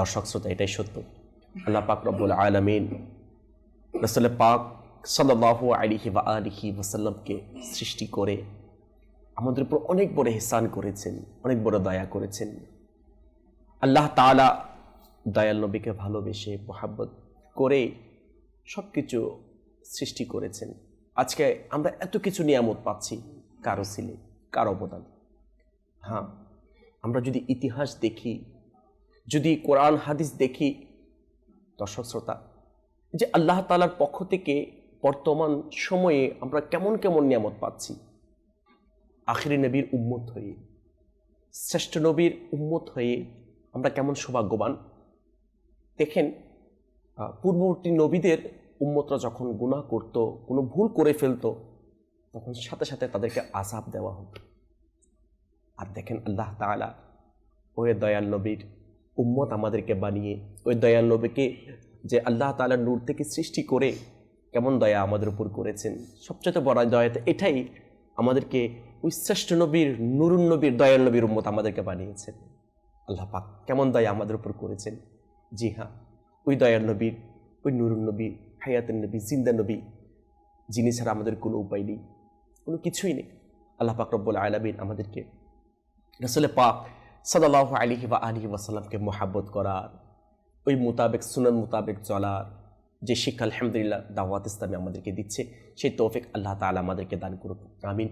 দর্শক শ্রোতা, এটাই সত্য। আল্লাহ পাক রব্বুল আলমিন রসুল পাক সাল্লাহ আলিহি বা আলিহি ওসাল্লামকে সৃষ্টি করে আমাদের উপর অনেক বড় হেসান করেছেন, অনেক বড় দয়া করেছেন। আল্লাহ তালা দয়াল নবীকে ভালোবেসে মোহাব্বত করে সব কিছু সৃষ্টি করেছেন। আজকে আমরা এত কিছু নিয়ামত পাচ্ছি কারও ছিলে কার অবদান। হ্যাঁ আমরা যদি ইতিহাস দেখি যদি কোরআন হাদিস দেখি, দর্শক শ্রোতা, যে আল্লাহ তালার পক্ষ থেকে বর্তমান সময়ে আমরা কেমন কেমন নিয়ামত পাচ্ছি? আখিরি নবীর উম্মত হয়ে, শ্রেষ্ঠ নবীর উম্মত হয়ে আমরা কেমন সৌভাগ্যবান? দেখেন পূর্ববর্তী নবীদের উম্মতরা যখন গুনাহ করত, কোনো ভুল করে ফেলত, তখন সাথে সাথে তাদেরকে আজাব দেওয়া হতো। আর দেখেন আল্লাহ তাআলা ওয়ে দয়াল নবীর উম্মত আমাদেরকে বানিয়ে, ওই দয়াল নবীকে যে আল্লাহ তাআলার নূর থেকে সৃষ্টি করে কেমন দয়া আমাদের উপর করেছেন। সবচেয়ে বড় দয়াতে এটাই আমাদেরকে ওই শ্রেষ্ঠ নবীর, নুরুন নবীর, দয়াল নবীর উম্মত আমাদেরকে বানিয়েছেন। আল্লাহ পাক কেমন দয়া আমাদের উপর করেছেন। জি হ্যাঁ ওই দয়াল নবীর ওই নুরুন নবী হায়াতের নবী, জিন্দা নবী, যিনি ছাড়া আমাদের কোনো উপায় নেই, কোনো কিছুই নেই। আল্লাহ পাক রব্বুল আলমিন আমাদেরকে রসুল পাক সাদাল্লাহ আলিহি বা আলিহি ওয়াসাল্লামকে মোহাব্বত করার ওই মোতাবেক, সুনান মোতাবেক চলার যে শিক্ষা, আলহামদুলিল্লাহ, দাওয়াত ইসলামী আমাদেরকে দিচ্ছে, সেই তৌফিক আল্লাহ তালা আমাদেরকে দান করুক, আমিন।